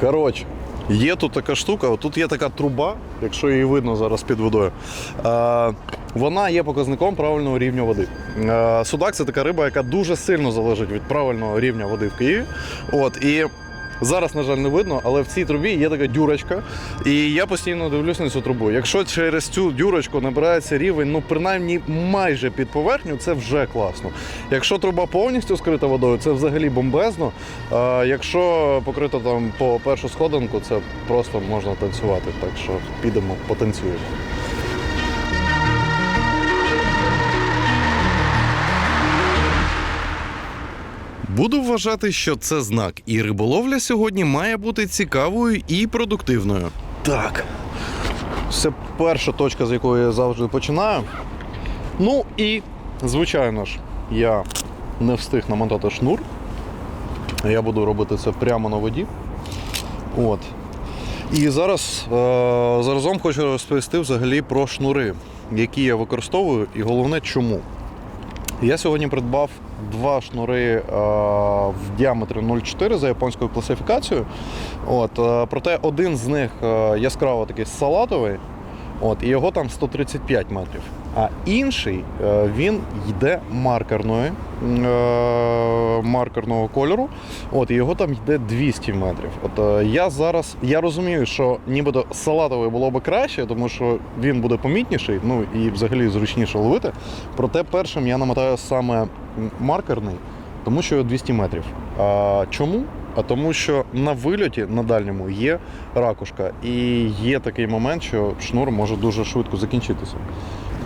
Коротше, є тут така штука, тут є така труба, якщо її видно зараз під водою. Вона є показником правильного рівня води. Судак це така риба, яка дуже сильно залежить від правильного рівня води в Києві. От, і Зараз, на жаль, не видно, але в цій трубі є така дюрочка, і я постійно дивлюсь на цю трубу. Якщо через цю дюрочку набирається рівень, ну принаймні майже під поверхню, це вже класно. Якщо труба повністю скрита водою, це взагалі бомбезно. А якщо покрита там по першу сходинку, це просто можна танцювати. Так що підемо, потанцюємо. Буду вважати, що це знак, і риболовля сьогодні має бути цікавою і продуктивною. Так. Це перша точка, з якої я завжди починаю. Ну і, звичайно ж, я не встиг намотати шнур. Я буду робити це прямо на воді. От. І зараз е, заразом хочу розповісти взагалі про шнури, які я використовую, і головне чому. Я сьогодні придбав два шнури е, в діаметрі 0,4 за японською класифікацією. От, е, проте один з них е, яскраво такий салатовий, от, і його там 135 метрів. А інший е, він йде маркерної, е, маркерного кольору, от, і його там йде 200 метрів. От, е, я зараз я розумію, що нібито салатовий було би краще, тому що він буде помітніший, ну і взагалі зручніше ловити. Проте першим я намотаю саме маркерний, тому що 200 метрів. А, чому? А тому, що на вильоті на дальньому є ракушка, і є такий момент, що шнур може дуже швидко закінчитися.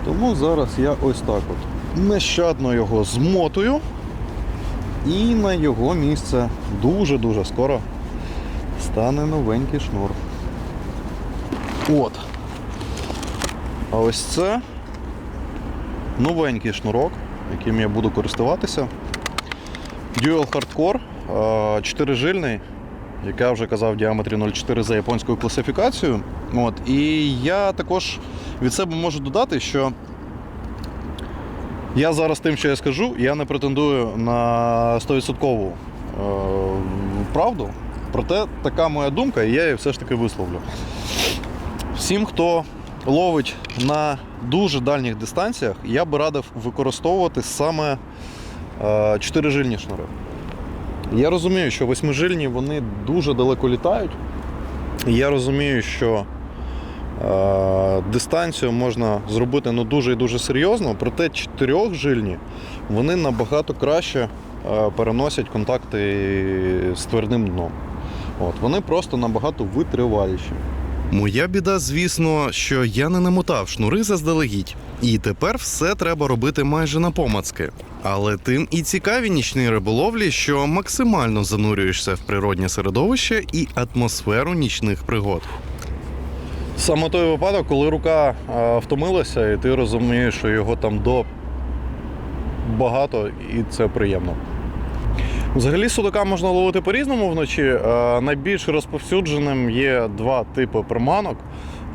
Тому зараз я ось так от нещадно його змотую, і на його місце дуже-дуже скоро стане новенький шнур. От. А ось це новенький шнурок, яким я буду користуватися. Dual Hardcore, 4-жильний, як я вже казав, в діаметрі 0,4 за японською класифікацією. От. І я також від себе можу додати, що я зараз тим, що я скажу, я не претендую на 100% е, правду. Проте така моя думка, і я її все ж таки висловлю. Всім, хто ловить на дуже дальніх дистанціях, я би радив використовувати саме е, чотирижильні шнури. Я розумію, що восьмижильні вони дуже далеко літають. Я розумію, що е, дистанцію можна зробити ну, дуже і дуже серйозно, проте чотирьохжильні вони набагато краще е, переносять контакти з твердим дном. От, вони просто набагато витриваліші. Моя біда, звісно, що я не намотав шнури заздалегідь, і тепер все треба робити майже на помацки. Але тим і цікаві нічні риболовлі, що максимально занурюєшся в природнє середовище і атмосферу нічних пригод. Саме той випадок, коли рука е, втомилася, і ти розумієш, що його там до багато, і це приємно. Взагалі судака можна ловити по-різному вночі. Е, Найбільш розповсюдженим є два типи приманок,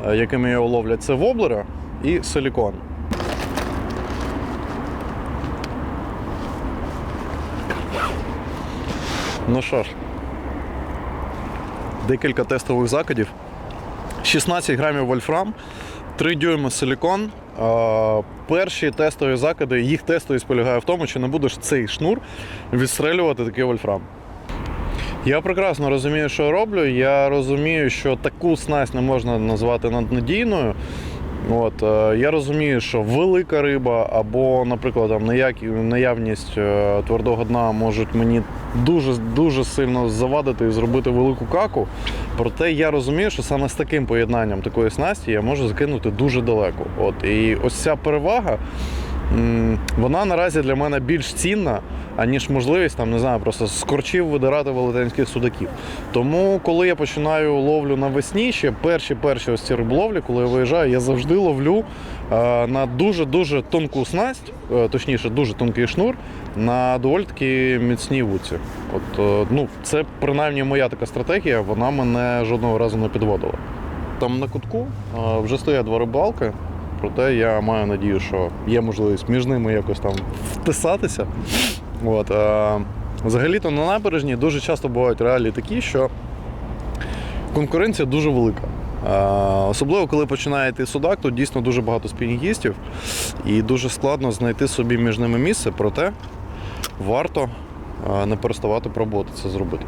е, якими його ловлять: це воблера і силікон. Ну що ж, декілька тестових закидів. 16 грамів вольфрам, 3 дюйми силікон. Перші тестові закиди, їх тестовість полягає в тому, чи не будеш цей шнур відстрелювати такий вольфрам. Я прекрасно розумію, що роблю. Я розумію, що таку снасть не можна назвати наднадійною. От, е, я розумію, що велика риба або, наприклад, там, наявність е, твердого дна можуть мені дуже дуже сильно завадити і зробити велику каку. Проте я розумію, що саме з таким поєднанням такої снасті я можу закинути дуже далеко. От, і ось ця перевага, вона наразі для мене більш цінна, аніж можливість там, не знаю, просто з корчів видирати велетенських судаків. Тому, коли я починаю ловлю навесні, ще перші перші ось ці риболовлі, коли я виїжджаю, я завжди ловлю на дуже-дуже тонку снасть, е, точніше, дуже тонкий шнур, на доволі таки міцній вудці. От, е, ну, це принаймні моя така стратегія, вона мене жодного разу не підводила. Там на кутку е, вже стоять два рибалки, проте я маю надію, що є можливість між ними якось там вписатися. От, е, взагалі-то на набережні дуже часто бувають реалії такі, що конкуренція дуже велика. Особливо, коли починає йти судак, тут дійсно дуже багато спінінгістів і дуже складно знайти собі між ними місце, проте варто не переставати пробувати це зробити.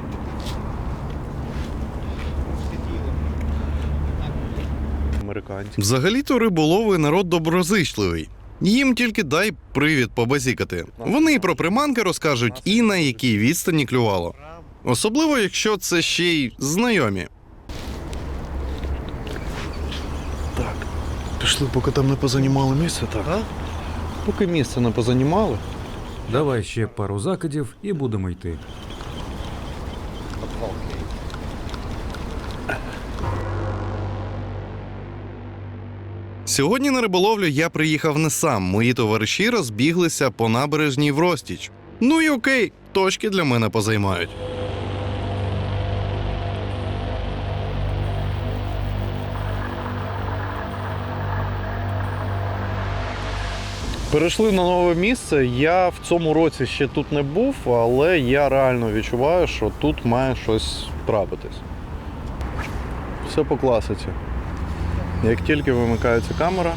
Взагалі-то риболови народ доброзичливий. Їм тільки дай привід побазікати. Вони і про приманки розкажуть, і на якій відстані клювало. Особливо, якщо це ще й знайомі. Пішли, поки там не позанімали місце, так? Поки місце не позанімали. Давай ще пару закидів і будемо йти. Сьогодні на риболовлю я приїхав не сам. Мої товариші розбіглися по набережній в розтіч. Ну і окей, точки для мене позаймають. Перейшли на нове місце. Я в цьому році ще тут не був, але я реально відчуваю, що тут має щось трапитись. Все по класиці. Як тільки вимикається камера,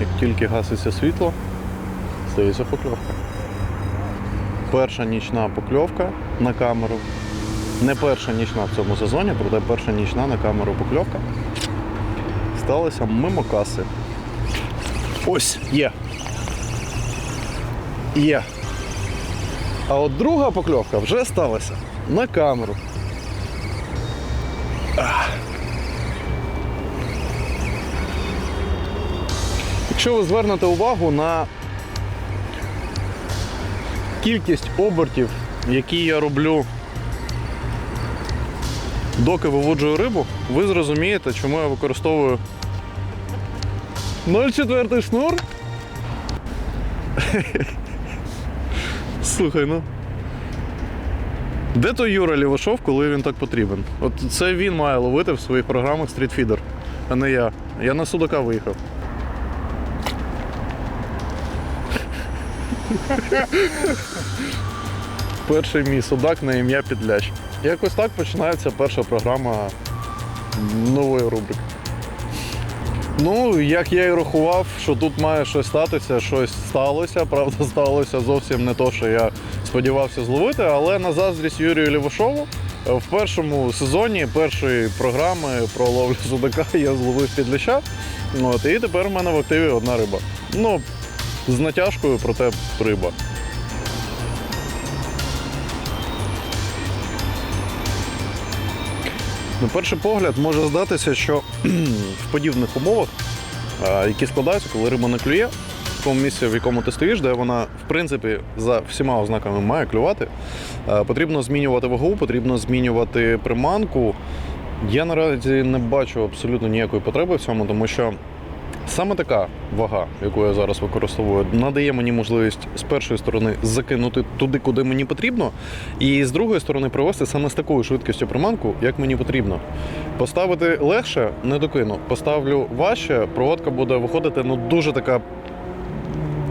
як тільки гаситься світло, стається покльовка. Перша нічна покльовка на камеру. Не перша нічна в цьому сезоні, проте перша нічна на камеру покльовка. Сталася мимо каси. Ось є. Є. А от друга покльовка вже сталася на камеру. Якщо ви звернете увагу на кількість обертів, які я роблю, доки виводжую рибу, ви зрозумієте, чому я використовую 0,4 шнур. Слухай, ну. Де той Юра Лівашов, коли він так потрібен? От це він має ловити в своїх програмах стрітфідер, а не я. Я на судака виїхав. Перший мій судак на ім'я Підлящ. Якось так починається перша програма нової рубрики. Ну, як я і рахував, що тут має щось статися, щось сталося. Правда, сталося зовсім не то, що я сподівався зловити, але на заздрість Юрію Лівашову е, в першому сезоні першої програми про ловлю судака я зловив підляща. От, і тепер в мене в активі одна риба. Ну, з натяжкою, проте риба. На перший погляд може здатися, що в подібних умовах, які складаються, коли риба не клює, в тому місці, в якому ти стоїш, де вона, в принципі, за всіма ознаками має клювати, потрібно змінювати вагу, потрібно змінювати приманку. Я наразі не бачу абсолютно ніякої потреби в цьому, тому що Саме така вага, яку я зараз використовую, надає мені можливість з першої сторони закинути туди, куди мені потрібно, і з другої сторони привести саме з такою швидкістю приманку, як мені потрібно. Поставити легше не докину. Поставлю важче, проводка буде виходити ну дуже така.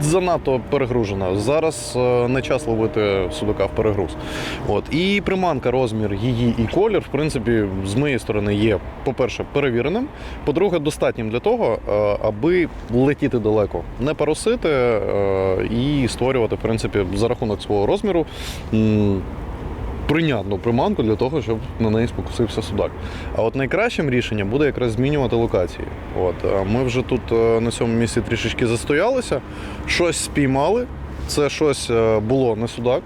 Занадто перегружена. Зараз е, не час ловити судака в перегруз. От. І приманка, розмір її і колір, в принципі, з моєї сторони є, по-перше, перевіреним. По-друге, достатнім для того, е, аби летіти далеко, не парусити е, і створювати, в принципі, за рахунок свого розміру. Прийнятну приманку для того, щоб на неї спокусився судак. А от найкращим рішенням буде якраз змінювати локації. От е, ми вже тут е, на цьому місці трішечки застоялися, щось спіймали. Це щось е, було не судак.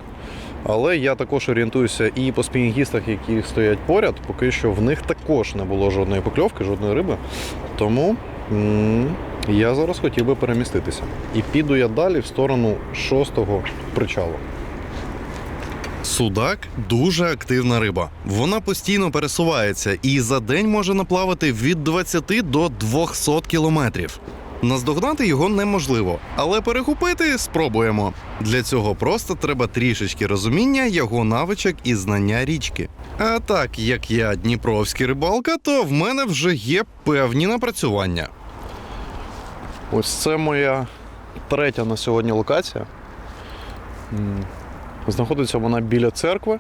Але я також орієнтуюся і по спінінгістах, які стоять поряд, поки що в них також не було жодної покльовки, жодної риби. Тому м, я зараз хотів би переміститися. І піду я далі в сторону шостого причалу. Судак дуже активна риба. Вона постійно пересувається і за день може наплавати від 20 до 200 кілометрів. Наздогнати його неможливо, але перехопити спробуємо. Для цього просто треба трішечки розуміння його навичок і знання річки. А так як я дніпровський рибалка, то в мене вже є певні напрацювання. Ось це моя третя на сьогодні локація. Знаходиться вона біля церкви.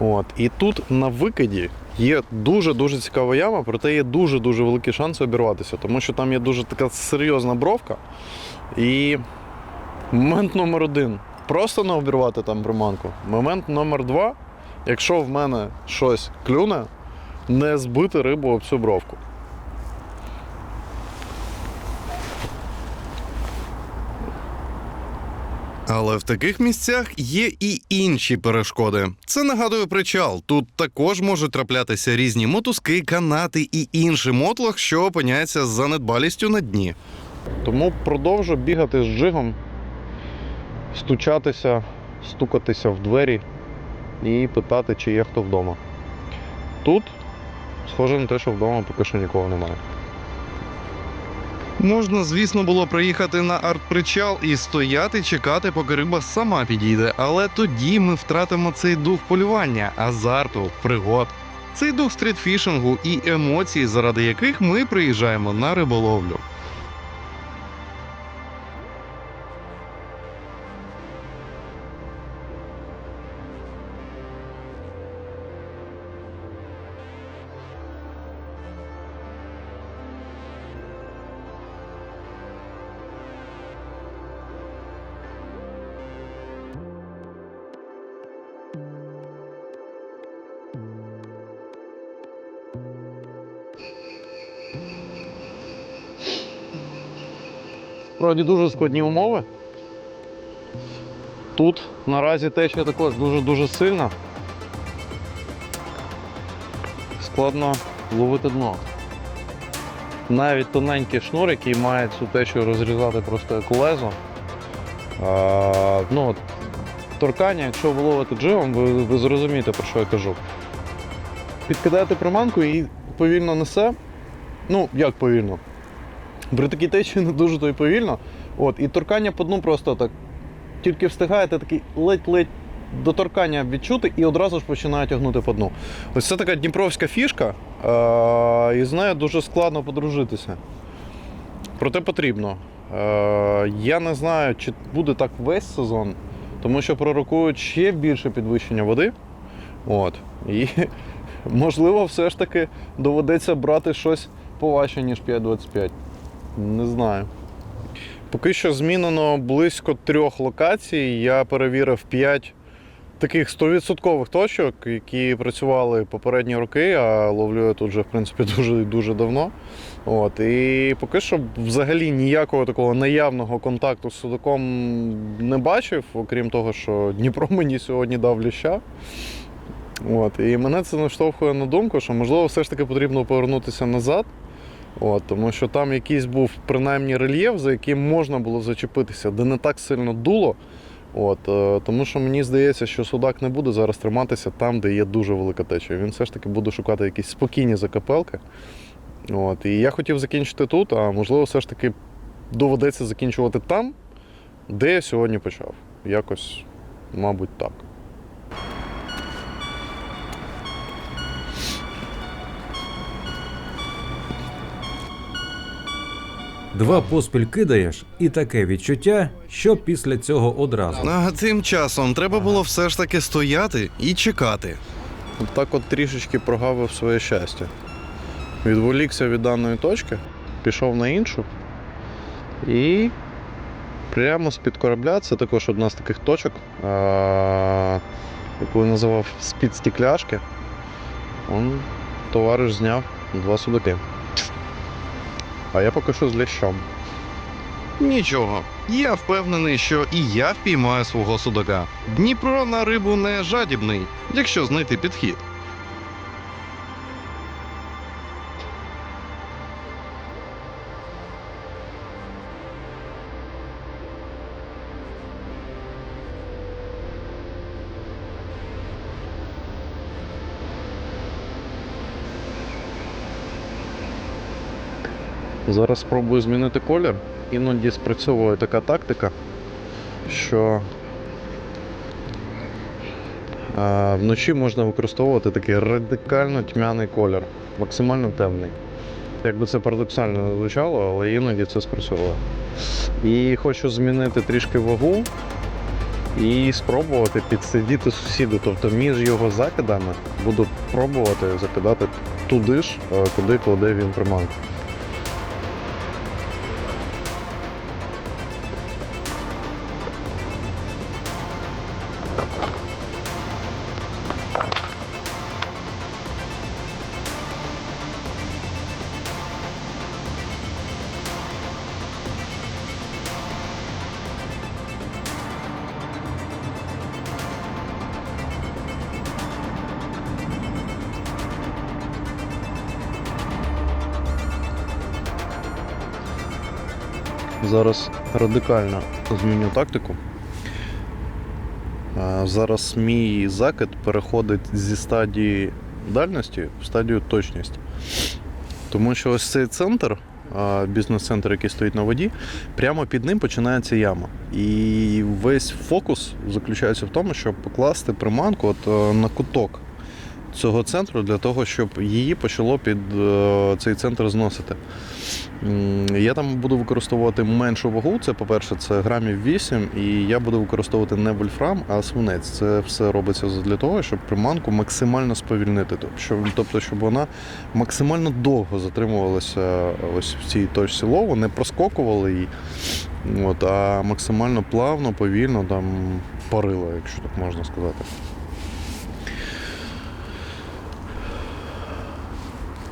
От. І тут на викиді є дуже-дуже цікава яма, проте є дуже-дуже великі шанси обірватися, тому що там є дуже така серйозна бровка. І момент номер один просто не обірвати там приманку. Момент номер два, якщо в мене щось клюне, не збити рибу об цю бровку. Але в таких місцях є і інші перешкоди. Це нагадує причал. Тут також можуть траплятися різні мотузки, канати і інший мотлох, що опиняється за недбалістю на дні. Тому продовжу бігати з джигом, стучатися, стукатися в двері і питати, чи є хто вдома. Тут схоже на те, що вдома поки що нікого немає. Можна, звісно, було приїхати на арт-причал і стояти, чекати, поки риба сама підійде. Але тоді ми втратимо цей дух полювання, азарту, пригод. Цей дух стрітфішингу і емоцій, заради яких ми приїжджаємо на риболовлю. Справді дуже складні умови. Тут наразі течія також дуже-дуже сильна. Складно ловити дно. Навіть тоненький шнур, який має цю течію розрізати просто як лезо. А, ну, торкання, якщо ви ловите джигом, ви, ви зрозумієте, про що я кажу. Підкидаєте приманку і повільно несе. Ну, як повільно? При такій течії не дуже то й повільно. От, і торкання по дну просто так. Тільки встигаєте такий ледь-ледь до торкання відчути і одразу ж починає тягнути по дну. Ось це така дніпровська фішка, е- і з нею дуже складно подружитися. Проте потрібно. Е- я не знаю, чи буде так весь сезон, тому що пророкують ще більше підвищення води. От. І можливо, все ж таки доведеться брати щось поважче, ніж 5,25. Не знаю. Поки що змінено близько трьох локацій. Я перевірив 5 таких 100% точок, які працювали попередні роки, а ловлю я тут вже в принципі дуже дуже давно. От, і поки що взагалі ніякого такого наявного контакту з судаком не бачив, окрім того, що Дніпро мені сьогодні дав ліща. От, і мене це наштовхує на думку, що можливо все ж таки потрібно повернутися назад. От, тому що там якийсь був принаймні рельєф, за яким можна було зачепитися, де не так сильно дуло. От, е, тому що мені здається, що судак не буде зараз триматися там, де є дуже велика течія. Він все ж таки буде шукати якісь спокійні закапелки. От, і я хотів закінчити тут, а можливо, все ж таки доведеться закінчувати там, де я сьогодні почав. Якось, мабуть, так. Два поспіль кидаєш, і таке відчуття, що після цього одразу. А тим часом треба було все ж таки стояти і чекати. Так от трішечки прогавив своє щастя. Відволікся від даної точки, пішов на іншу. І прямо з-під корабля, це також одна з таких точок, яку я називав з-під стекляшки. Он товариш зняв два судаки. А я поки що з лящом. Нічого, я впевнений, що і я впіймаю свого судака. Дніпро на рибу не жадібний, якщо знайти підхід. Зараз спробую змінити колір. Іноді спрацьовує така тактика, що а, вночі можна використовувати такий радикально тьмяний колір, максимально темний. Як би це парадоксально не звучало, але іноді це спрацьовує. І хочу змінити трішки вагу. і спробувати підсидіти сусіду. Тобто між його закидами буду пробувати закидати туди ж, е, куди кладе він приманку. Зараз радикально зміню тактику. Зараз мій закид переходить зі стадії дальності в стадію точність. Тому що ось цей центр, бізнес-центр, який стоїть на воді, прямо під ним починається яма. І весь фокус заключається в тому, щоб покласти приманку от, е, на куток цього центру для того, щоб її почало під е, цей центр зносити. Я там буду використовувати меншу вагу. Це, по-перше, це грамів 8, і я буду використовувати не вольфрам, а свинець. Це все робиться для того, щоб приманку максимально сповільнити. Тобто, щоб вона максимально довго затримувалася ось в цій точці лову, не проскокувала її, от, а максимально плавно, повільно там парила, якщо так можна сказати.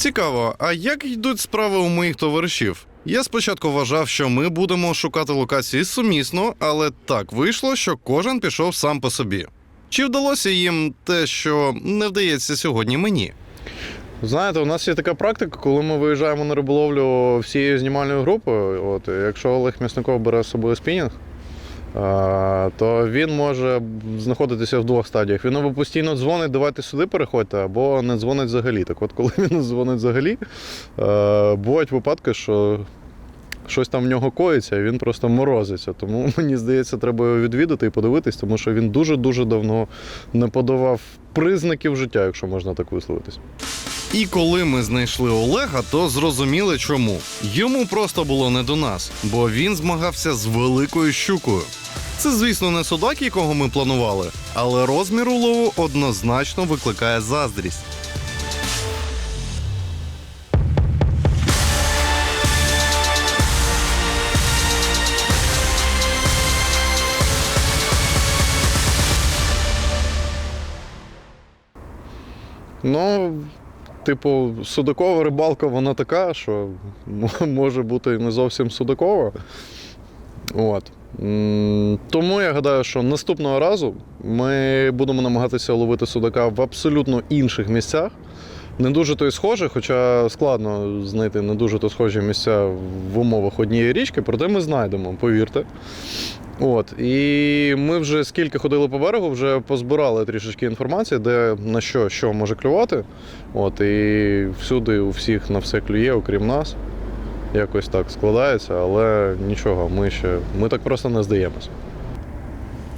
Цікаво, а як йдуть справи у моїх товаришів? Я спочатку вважав, що ми будемо шукати локації сумісно, але так вийшло, що кожен пішов сам по собі. Чи вдалося їм те, що не вдається сьогодні мені? Знаєте, у нас є така практика, коли ми виїжджаємо на риболовлю всією знімальною групою. От, якщо Олег Місняков бере з собою спінінг, то він може знаходитися в двох стадіях. Він або постійно дзвонить, давайте сюди переходьте, або не дзвонить взагалі. Так от, коли він дзвонить взагалі, бувають випадки, що щось там в нього коїться, і він просто морозиться. Тому мені здається, треба його відвідати і подивитись, тому що він дуже-дуже давно не подавав признаків життя, якщо можна так висловитись. І коли ми знайшли Олега, то зрозуміли чому. Йому просто було не до нас, бо він змагався з великою щукою. Це, звісно, не судак, якого ми планували, але розмір улову однозначно викликає заздрість. Ну, типу, судакова рибалка, вона така, що може бути не зовсім судакова. От. Тому я гадаю, що наступного разу ми будемо намагатися ловити судака в абсолютно інших місцях. Не дуже то й схожих, хоча складно знайти не дуже то схожі місця в умовах однієї річки, проте ми знайдемо, повірте. От, і ми вже скільки ходили по берегу, вже позбирали трішечки інформації, де на що, що може клювати. От, і всюди у всіх на все клює, окрім нас. Якось так складається, але нічого, ми ще ми так просто не здаємося.